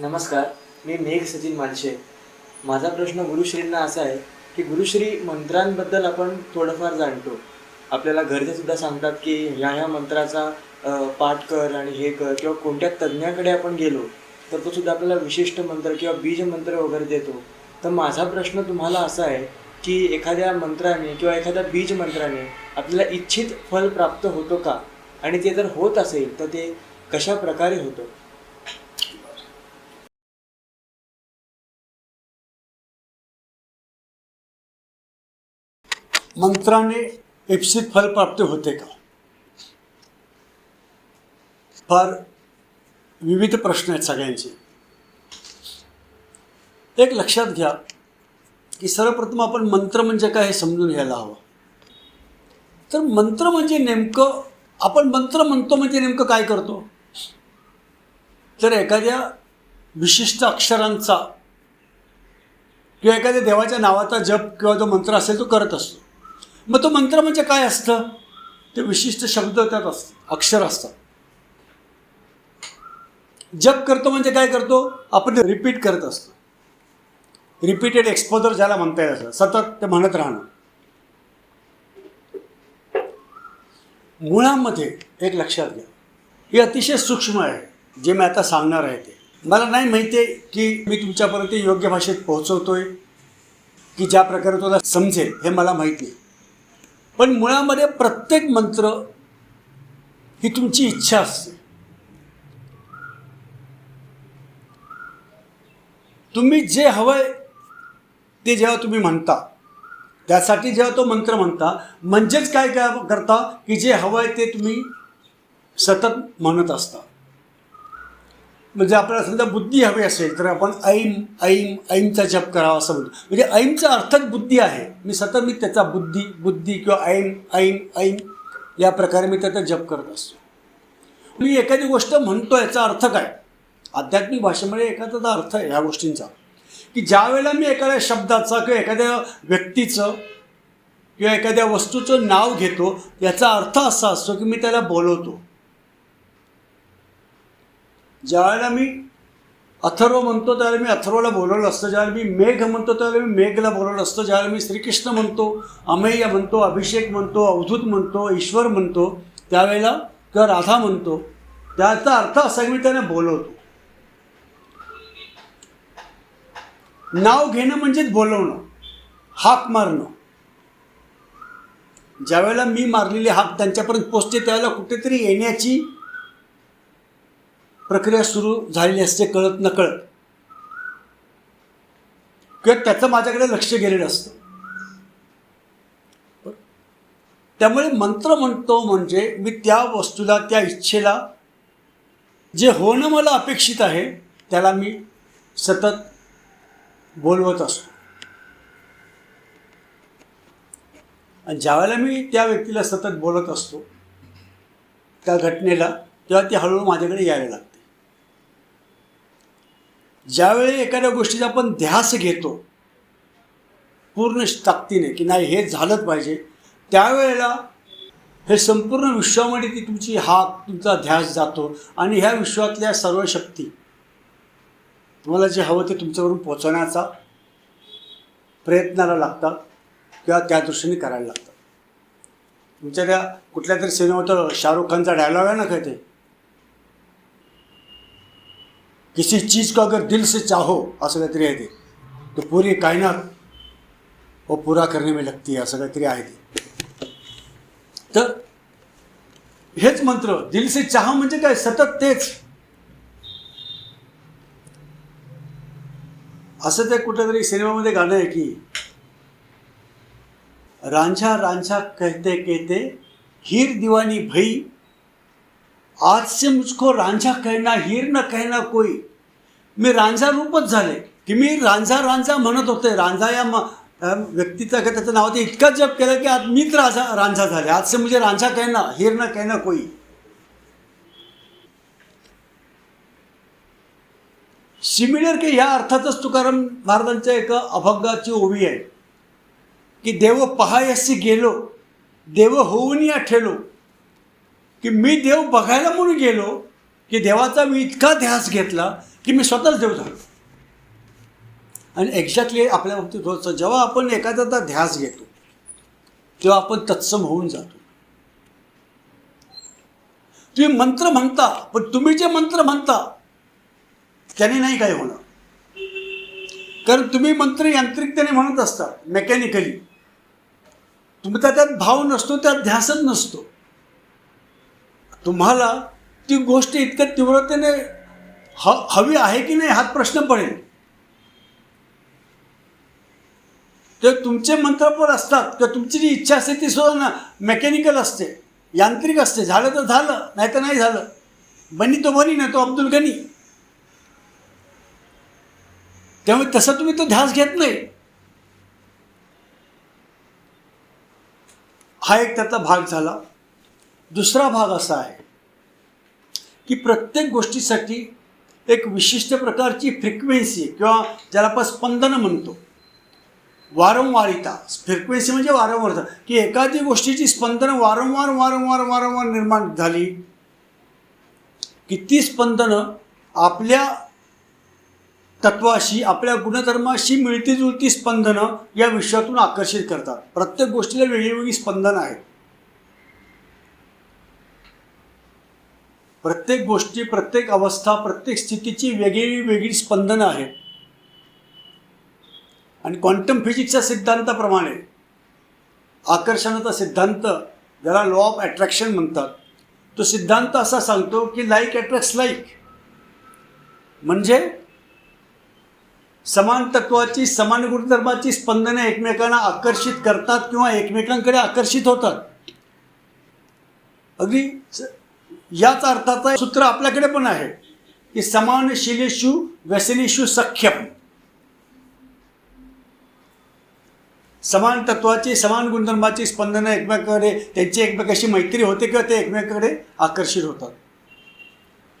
नमस्कार मी मेघ सचिन मानशे. माझा प्रश्न गुरुश्रींना असा आहे की गुरुश्री मंत्रांबद्दल आपण थोडंफार जाणतो. आपल्याला घरचेसुद्धा सांगतात की ह्या ह्या मंत्राचा पाठ कर आणि हे कर किंवा कोणत्या तज्ज्ञाकडे आपण गेलो तर तो सुद्धा आपल्याला विशिष्ट मंत्र किंवा बीज मंत्र वगैरे देतो. तर माझा प्रश्न तुम्हाला असा आहे की एखाद्या मंत्राने किंवा एखाद्या बीज मंत्राने आपल्याला इच्छित फल प्राप्त होतो का? आणि ते जर होत असेल तर ते कशा प्रकारे होतं? मंत्राने इप्सित फल प्राप्त होते का? फार विविध प्रश्न आहेत सगळ्यांचे. एक लक्षात घ्या की सर्वप्रथम आपण मंत्र म्हणजे काय हे समजून घ्यायला हवं. तर मंत्र म्हणजे नेमकं आपण मंत्र म्हणतो म्हणजे नेमकं काय करतो? तर एखाद्या विशिष्ट अक्षरांचा किंवा एखाद्या देवाच्या नावाचा जप किंवा जो मंत्र असेल तो करत असतो. मग तो मंत्र म्हणजे काय असतं? ते विशिष्ट शब्द त्यात असतात अक्षर असतात. जप करतो म्हणजे काय करतो? आपण रिपीट करत असतो. रिपीटेड एक्सपोजर ज्याला म्हणता येईल असं. सतत ते म्हणत राहणं. मुळामध्ये एक लक्षात घ्या. हे अतिशय सूक्ष्म आहे. जे मी आता सांगणार आहे ते. मला नाही माहिती आहे की मी तुमच्यापर्यंत योग्य भाषेत पोहोचवतोय की ज्या प्रकारे तुला समजेल हे मला माहीत नाही. पण मुळामध्ये प्रत्येक मंत्र ही तुमची इच्छा असते. तुम्ही जे हवंय ते जेव्हा तुम्ही म्हणता त्यासाठी जेव्हा तो मंत्र म्हणता म्हणजेच काय काय करता की जे हवंय ते तुम्ही सतत म्हणत असता. म्हणजे आपल्याला समजा बुद्धी हवी असेल तर आपण ऐम ऐम ऐमचा जप करावा असं म्हणतो. म्हणजे ऐमचा अर्थच बुद्धी आहे. मी सतत मी त्याचा बुद्धी बुद्धी किंवा ऐम ऐम ऐम या प्रकारे मी त्याचा जप करत असतो. मी एखादी गोष्ट म्हणतो याचा अर्थ काय? आध्यात्मिक भाषेमध्ये एखादा अर्थ आहे ह्या गोष्टींचा. की ज्या वेळेला मी एखाद्या शब्दाचा किंवा एखाद्या व्यक्तीचं किंवा एखाद्या वस्तूचं नाव घेतो याचा अर्थ असा असतो की मी त्याला बोलवतो. ज्यावेळेला मी अथर्व म्हणतो त्यावेळेला मी अथर्वला बोलवलं असतं. ज्यावेळेला मी मेघ म्हणतो त्यावेळेला मी मेघला बोलवलं असतं. ज्यावेळेला मी श्रीकृष्ण म्हणतो अमेय म्हणतो अभिषेक म्हणतो अवधूत म्हणतो ईश्वर म्हणतो त्यावेळेला किंवा राधा म्हणतो. त्याचा अर्थ असा की मी त्याने बोलवतो. नाव घेणं म्हणजेच बोलवणं हाक मारणं. ज्यावेळेला मी मारलेली हाक त्यांच्यापर्यंत पोचते त्यावेळेला कुठेतरी येण्याची प्रक्रिया सुरू झालेली असते कळत नकळत. किंवा त्याचं माझ्याकडे लक्ष गेलेलं असतं. त्यामुळे मंत्र म्हणतो म्हणजे मी त्या वस्तूला त्या इच्छेला जे होणं मला अपेक्षित आहे त्याला मी सतत बोलवत असतो. आणि ज्यावेळेला मी त्या व्यक्तीला सतत बोलत असतो त्या घटनेला तेव्हा ती हळूहळू माझ्याकडे यायला लागते. ज्यावेळी एखाद्या गोष्टीचा आपण ध्यास घेतो पूर्ण ताकदीने की नाही हे झालंच पाहिजे त्यावेळेला हे संपूर्ण विश्वामध्ये ती तुमची हा तुमचा ध्यास जातो आणि ह्या विश्वातल्या सर्व शक्ती तुम्हाला जे हवं ते तुमच्यावरून पोचवण्याचा प्रयत्नाला लागतात किंवा त्या दृष्टीने करायला लागतात. तुमच्या त्या कुठल्या तरी सिनेमात शाहरुख खानचा डायलॉग आहे ना काय ते? किसी चीज़ को अगर दिल से चाहो असं काहीतरी आहे ते पूरी कायनात वो पूरा करने में लगती है असं काहीतरी आहे ते हेच मंत्र, दिल से चाह म्हणजे काय? सतत तेच। असं ते कुठेतरी सिनेमामध्ये गाणं आहे की, रांझा रांझा कहते कहते हीर दिवानी भई आज से मुझको रांझा कहना हीर न कहना कोई। मी रांझा रूपच झाले की मी रांझा रांझा म्हणत होते रांझा या म व्यक्तीचा का त्याचं नाव ते इतका जप केलं की आज मीच राजा रांझा झाले. आज से मुझे रांझा कहना हीर न कहना कोई। सिमिलर की ह्या अर्थातच तुकाराम महाराजांच्या एका अभंगाची ओवी आहे की देव पहायसी गेलो देव होऊन या ठेलो. की मी देव बघायला म्हणून गेलो की देवाचा मी इतका ध्यास घेतला की मी स्वतःच देव झालो. आणि एक्झॅक्टली आपल्या बाबतीत होतं जेव्हा आपण एखाद्याचा ध्यास घेतो तेव्हा आपण तत्सम होऊन जातो. तुम्ही मंत्र म्हणता पण तुम्ही जे मंत्र म्हणता त्याने नाही काय होणार. कारण तुम्ही मंत्र यांत्रिकतेने म्हणत असता मेकॅनिकली तुमचा त्यात भाव नसतो त्यात ध्यासच नसतो. तुम्हाला ती गोष्ट इतक्या तीव्रतेने ह हवी आहे की नाही हा प्रश्न पडेल. ते तुमचे मंत्र पण असतात किंवा तुमची जी इच्छा असते ती सुद्धा ना मेकॅनिकल असते यांत्रिक असते. झालं तर झालं नाही तर नाही झालं. बनी तो बनी नाही तो अब्दुल गनी. त्यामुळे तसं तुम्ही तो ध्यास घेत नाही. हा एक त्यातला भाग झाला. दुसरा भाग असा आहे की प्रत्येक गोष्टीसाठी एक विशिष्ट प्रकारची फ्रिक्वेन्सी किंवा ज्याला आपण स्पंदनं म्हणतो. वारंवारिता. फ्रिक्वेन्सी म्हणजे वारंवारता. की एखादी गोष्टीची स्पंदनं वारंवार वारंवार वारंवार निर्माण झाली की ती स्पंदनं आपल्या तत्वाशी आपल्या गुणधर्माशी मिळती जुळती स्पंदनं या विश्वातून आकर्षित करतात. प्रत्येक गोष्टीला वेगळी स्पंदनं आहेत. प्रत्येक गोष्टी प्रत्येक अवस्था प्रत्येक स्थितीची वेगळी वेगळी स्पंदनं आहेत. आणि क्वांटम फिजिक्सच्या सिद्धांताप्रमाणे आकर्षणाचा सिद्धांत ज्याला लॉ ऑफ ॲट्रॅक्शन म्हणतात तो सिद्धांत असा सांगतो की लाईक ॲट्रॅक्स लाईक म्हणजे समान तत्वाची समान गुणधर्माची स्पंदने एकमेकांना आकर्षित करतात किंवा एकमेकांकडे आकर्षित होतात. अगदी स- याच अर्थाचं सूत्र आपल्याकडे पण आहे की समान शिलेषु व्यसनेषु सख्यम. समान तत्वाची समान गुणधर्माची स्पंदनं एकमेकाकडे त्यांची एकमेकाशी मैत्री होते किंवा ते एकमेकाकडे आकर्षित होतात.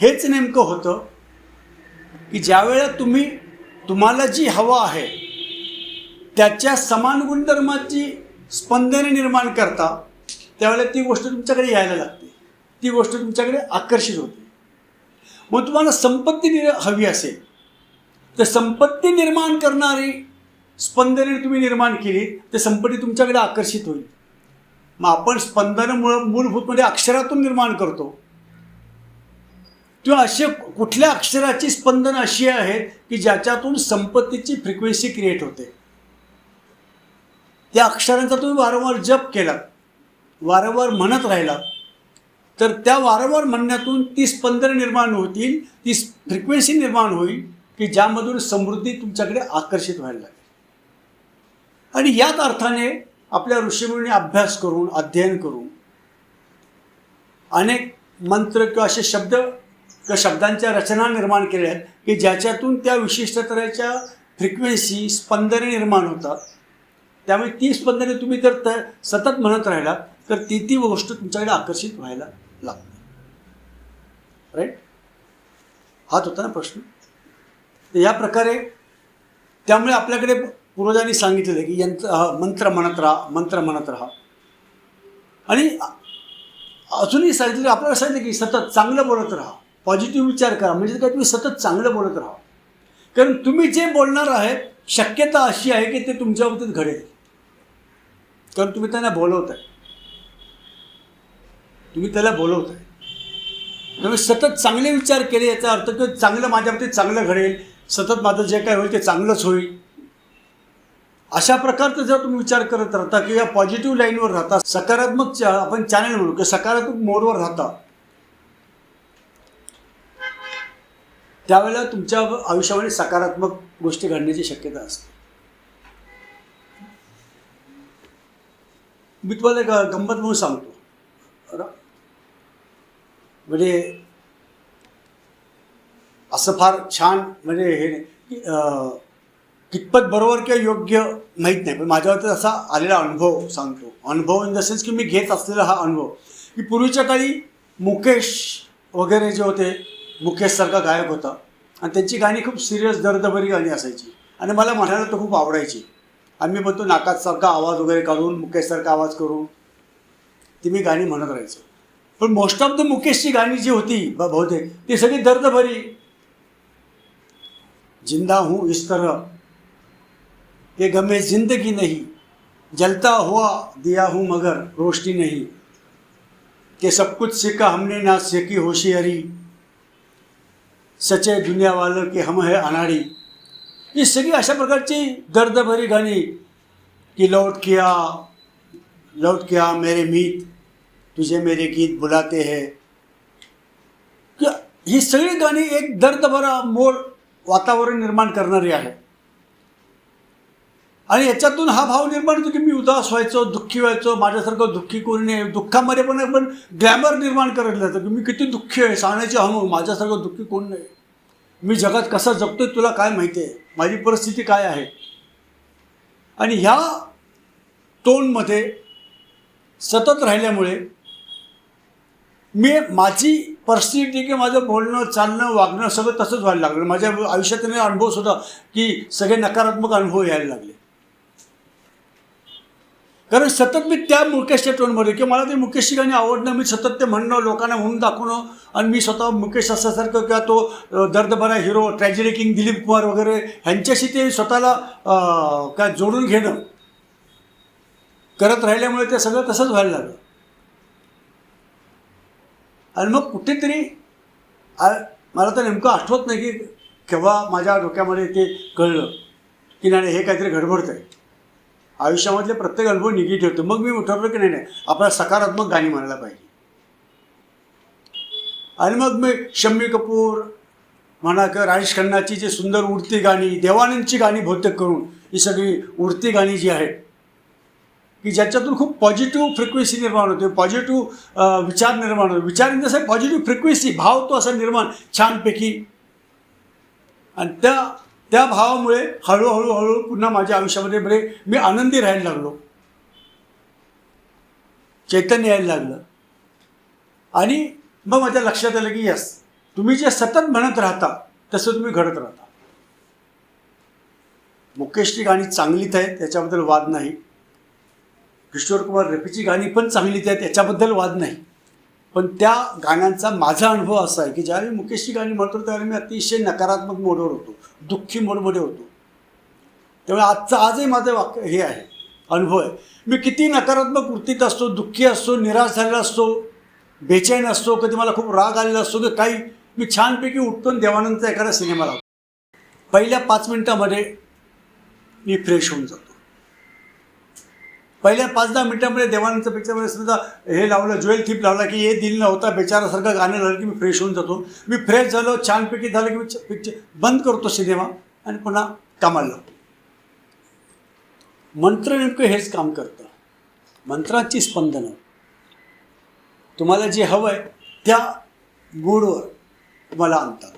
हेच नेमकं होतं की ज्यावेळेला तुम्ही तुम्हाला जी हवा आहे त्याच्या समान गुणधर्माची स्पंदने निर्माण करता त्यावेळेला ती गोष्ट तुमच्याकडे यायला लागते. ती गोष्ट तुमच्याकडे आकर्षित होते. मग तुम्हाला संपत्ती निर हवी असेल तर संपत्ती निर्माण करणारी स्पंदने तुम्ही निर्माण केली तर संपत्ती तुमच्याकडे आकर्षित होईल. मग आपण स्पंदनमुळं मूलभूत म्हणजे अक्षरातून निर्माण करतो. किंवा असे कुठल्या अक्षराची स्पंदन अशी आहेत की ज्याच्यातून संपत्तीची फ्रिक्वेन्सी क्रिएट होते. त्या अक्षरांचा तुम्ही वारंवार जप केला वारंवार म्हणत राहिला तर त्या वारंवार म्हणण्यातून ती स्पंदन निर्माण होतील ती फ्रिक्वेन्सी निर्माण होईल की ज्यामधून समृद्धी तुमच्याकडे आकर्षित व्हायला लागेल. आणि याच अर्थाने आपल्या ऋषीमुनी अभ्यास करून अध्ययन करून अनेक मंत्र किंवा असे शब्द किंवा शब्दांच्या रचना निर्माण केल्या आहेत की ज्याच्यातून त्या विशिष्ट तऱ्हेच्या फ्रिक्वेन्सी स्पंदने निर्माण होतात. त्यामुळे ती स्पंदने तुम्ही जर त सतत म्हणत राहिला तर ती ती गोष्ट तुमच्याकडे आकर्षित व्हायला लागते राईट हाच होता ना प्रश्न. तर या प्रकारे त्यामुळे आपल्याकडे पूर्वजांनी सांगितलेलं की यंत्र हा, मंत्र म्हणत राहा मंत्र म्हणत राहा. आणि अजूनही सांगितलं आपल्याला सांगितलं की सतत चांगलं बोलत राहा. पॉझिटिव्ह विचार करा. म्हणजे काय तुम्ही सतत चांगलं बोलत राहा. कारण तुम्ही जे बोलणार आहे शक्यता अशी आहे की ते तुमच्या बाबतीत घडेल. कारण तुम्ही त्यांना बोलवत आहे तुम्ही त्याला बोलवत आहे त्यामुळे सतत चांगले विचार केले याचा अर्थ की चांगलं माझ्या चांगलं घडेल सतत माझं जे काय होईल ते चांगलंच होईल. अशा प्रकारचा जर तुम्ही विचार करत राहता किंवा पॉझिटिव्ह लाईनवर राहता सकारात्मक आपण चॅनल म्हणू किंवा सकारात्मक मोडवर राहता त्यावेळेला तुमच्या आयुष्यामध्ये सकारात्मक गोष्टी घडण्याची शक्यता असते. मी तुम्हाला एक गंमत म्हणून सांगतो. म्हणजे असं फार छान म्हणजे हे नाही. कितपत बरोबर किंवा योग्य माहीत नाही. पण माझ्यावरती असा आलेला अनुभव सांगतो. अनुभव इन द सेन्स की मी घेत असलेला हा अनुभव. की पूर्वीच्या काळी मुकेश वगैरे जे होते मुकेशसारखा गायक होता. आणि त्यांची गाणी खूप सिरियस दर्दभरी गाणी असायची. आणि मला म्हणायला तर खूप आवडायची. आम्ही म्हणतो नाकातसारखा आवाज वगैरे काढून मुकेशसारखा आवाज करून ती मी गाणी म्हणत राहायचो. पण मोस्ट ऑफ द मुकेशची गाणी जी होती बहुतेक ती सगळी दर्दभरी. जिंदा हूँ इस तरह ये गमे जिंदगी नहीं जलता हुआ दिया हूँ मगर रोशनी नहीं कि सब कुछ सीखा हमने ना सीखी होशियारी सचे दुनिया वालों की हम है अनाड़ी। ही सगळी अशा प्रकारची दर्दभरी गाणी की लौट किया लौट किया मेरे मीत तुझे मेरे गीत बुलाते हैं। ही सगळी गाणी एक दर्दभरा मोड वातावरण निर्माण करणारी आहे. आणि याच्यातून हा भाव निर्माण होतो की मी उदास व्हायचो दुःखी व्हायचो माझ्यासारखं दुःखी कोणी नाही दुःखामध्ये पण आपण ग्लॅमर निर्माण करत जातं की मी किती दुःखी आहे सांगण्याची हमू माझ्यासारखं दुःखी कोण नाही. मी जगात कसं जगतोय तुला काय माहिती आहे? माझी परिस्थिती काय आहे? आणि ह्या टोनमध्ये सतत राहिल्यामुळे मी माझी परिस्थिती की माझं बोलणं चालणं वागणं सगळं तसंच व्हायला लागलं. माझ्या आयुष्यात अनुभव सुद्धा की सगळे नकारात्मक अनुभव यायला लागले. कारण सतत मी त्या मुकेशच्या टोनमध्ये की मला ते मुकेशची गाणी आवडणं मी सतत ते म्हणणं लोकांना म्हणून दाखवणं आणि मी स्वतः मुकेश असल्यासारखं किंवा तो दर्दभरा hero tragedy king Dilip Kumar वगैरे ह्यांच्याशी ते स्वतःला काय जोडून घेणं करत राहिल्यामुळे ते सगळं तसंच व्हायला लागलं. आणि मग कुठेतरी आ- मला तर नेमकं आठवत नाही की केव्हा माझ्या डोक्यामध्ये ते कळलं की नाही नाही, हे काहीतरी गडबडतं आहे आयुष्यामधले प्रत्येक अनुभव निगेटिव्ह होतो. मग मी उठवलं की नाही नाही आपल्याला सकारात्मक गाणी म्हणायला पाहिजे. आणि मग मी शम्मी कपूर म्हणा किंवा राजेश खन्नाची जी सुंदर उडती गाणी देवानंदची गाणी बहुतेक करून ही सगळी उडती गाणी जी आहेत की ज्याच्यातून खूप पॉझिटिव्ह फ्रिक्वेन्सी निर्माण होते पॉझिटिव्ह विचार निर्माण होतो. विचार इन जसं पॉझिटिव्ह फ्रिक्वेन्सी भाव तो असा निर्माण छानपैकी. आणि त्या त्या भावामुळे हळूहळू हळू पुन्हा माझ्या आयुष्यामध्ये बरे मी आनंदी राहायला लागलो. चैतन्य यायला लागलं. आणि मग माझ्या लक्षात आलं की यस तुम्ही जे सतत म्हणत राहता तसं तुम्ही घडत राहता. मुकेशची गाणी चांगलीच आहेत त्याच्याबद्दल वाद नाही. किशोर कुमार रफीची गाणी पण चांगली त्या त्याच्याबद्दल वाद नाही. पण त्या गाण्यांचा माझा अनुभव असा आहे की ज्यावेळी मुकेशची गाणी म्हणतो त्यावेळी मी अतिशय नकारात्मक मोडवर होतो दुःखी मोडमध्ये होतो. त्यामुळे आजचं आजही माझं वाक्य हे आहे अनुभव आहे. मी किती नकारात्मक वृत्तीत असतो दुःखी असतो निराश झालेला असतो बेचैन असतो कधी मला खूप राग आलेला असतो की काही. मी छानपैकी उठतो देवानंदचा एखादा सिनेमा लावतो. पहिल्या पाच मिनटामध्ये मी फ्रेश होऊन जातो. पहिल्या पाच दहा मिनिटांमध्ये देवानंदचं पिक्चरमध्ये समजा हे लावलं ज्वेल थीप लावला की हे दिल नव्हता बेचारासारखं गाणं झालं की मी फ्रेश होऊन जातो. मी फ्रेश झालो छानपैकी झालं की मी पिक्चर बंद करतो सिनेमा आणि पुन्हा कामाला लावतो मंत्र नेमकं हेच काम करतं. मंत्राची स्पंदनं. तुम्हाला जे हवं आहे त्या मूडवर तुम्हाला आणतात.